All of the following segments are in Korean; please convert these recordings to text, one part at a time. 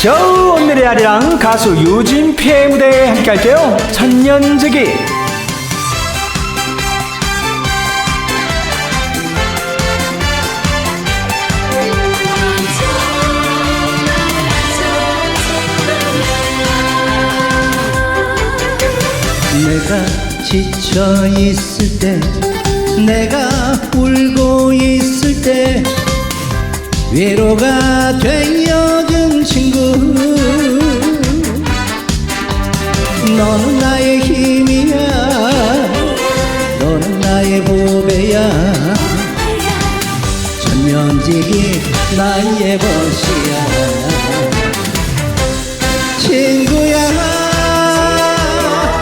쇼 오늘의 아리랑 가수 유진피의 무대에 함께 할게요. 천년지기. 내가 지쳐 있을 때 내가 울고 있을 때 위로가 되어준 친구. 너는 나의 힘이야. 너는 나의 보배야. 전면직이 나의 벗이야. 친구야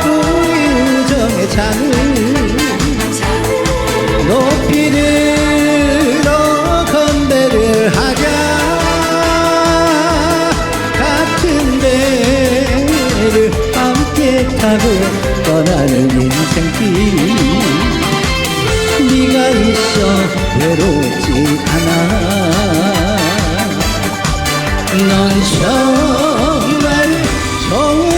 우리 우정의 잔을 타고 떠나는 인생길 네가 있어 외롭지 않아. 넌 정말 좋은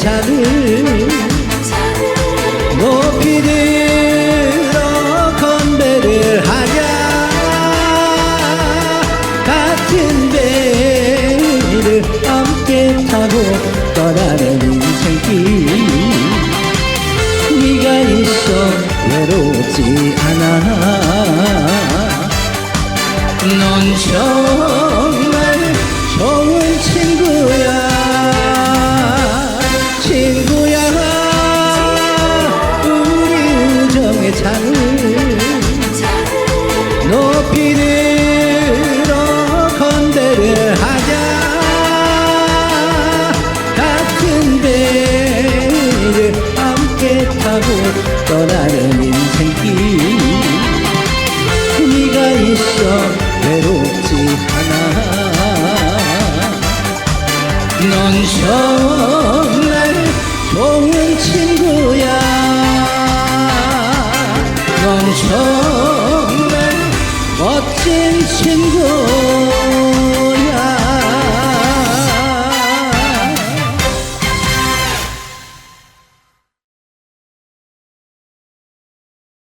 잔을 높이 들어 건배를 하자 같은 배를 함께 타고 떠나는 인생길. 네가 있어 외롭지 우정의 잔을 높이 들어 건배를 하자. 같은 배를 함께 타고 떠나는 인생길. 네가 있어 외롭지 않아. 넌 牵过。